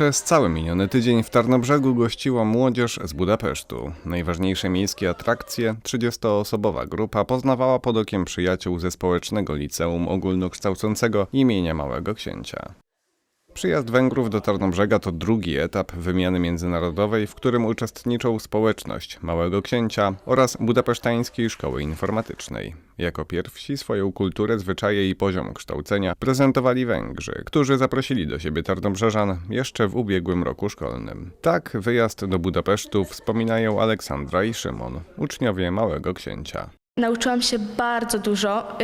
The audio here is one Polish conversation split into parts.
Przez cały miniony tydzień w Tarnobrzegu gościła młodzież z Budapesztu. Najważniejsze miejskie atrakcje, 30-osobowa grupa poznawała pod okiem przyjaciół ze Społecznego Liceum Ogólnokształcącego imienia Małego Księcia. Przyjazd Węgrów do Tarnobrzega to drugi etap wymiany międzynarodowej, w którym uczestniczą społeczność Małego Księcia oraz Budapesztańskiej Szkoły Informatycznej. Jako pierwsi swoją kulturę, zwyczaje i poziom kształcenia prezentowali Węgrzy, którzy zaprosili do siebie Tarnobrzeżan jeszcze w ubiegłym roku szkolnym. Tak wyjazd do Budapesztu wspominają Aleksandra i Szymon, uczniowie Małego Księcia. Nauczyłam się bardzo dużo.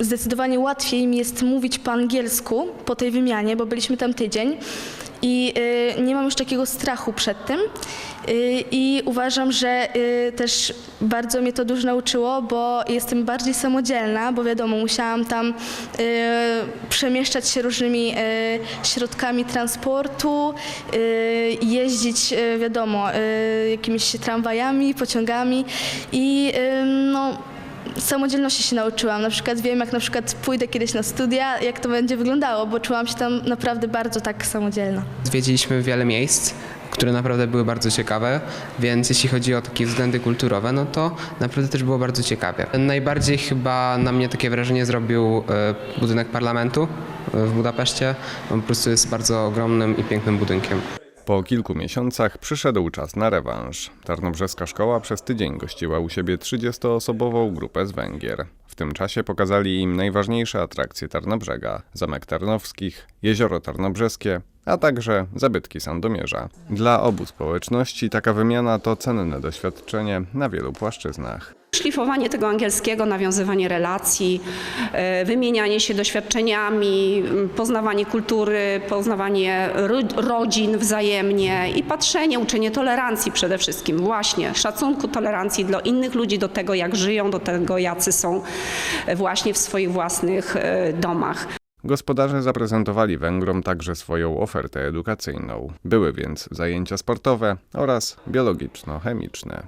Zdecydowanie łatwiej mi jest mówić po angielsku po tej wymianie, bo byliśmy tam tydzień i y, nie mam już takiego strachu przed tym. Y, I uważam, że y, też bardzo mnie to dużo nauczyło, bo jestem bardziej samodzielna, bo wiadomo, musiałam tam y, przemieszczać się różnymi y, środkami transportu, y, jeździć, wiadomo, jakimiś tramwajami, pociągami i samodzielności się nauczyłam. Na przykład wiem, jak na przykład pójdę kiedyś na studia, jak to będzie wyglądało, bo czułam się tam naprawdę bardzo tak samodzielna. Zwiedziliśmy wiele miejsc, które naprawdę były bardzo ciekawe, więc jeśli chodzi o takie względy kulturowe, no to naprawdę też było bardzo ciekawie. Najbardziej chyba na mnie takie wrażenie zrobił e, budynek parlamentu e, w Budapeszcie. On po prostu jest bardzo ogromnym i pięknym budynkiem. Po kilku miesiącach przyszedł czas na rewanż. Tarnobrzeska szkoła przez tydzień gościła u siebie 30-osobową grupę z Węgier. W tym czasie pokazali im najważniejsze atrakcje Tarnobrzega: Zamek Tarnowskich, Jezioro Tarnobrzeskie, a także zabytki Sandomierza. Dla obu społeczności taka wymiana to cenne doświadczenie na wielu płaszczyznach. Szlifowanie tego angielskiego, nawiązywanie relacji, e, wymienianie się doświadczeniami, poznawanie kultury, poznawanie ro- rodzin wzajemnie i patrzenie, uczenie tolerancji przede wszystkim, właśnie szacunku, tolerancji dla innych ludzi, do tego jak żyją, do tego jacy są e, właśnie w swoich własnych e, domach. Gospodarze zaprezentowali Węgrom także swoją ofertę edukacyjną. Były więc zajęcia sportowe oraz biologiczno-chemiczne.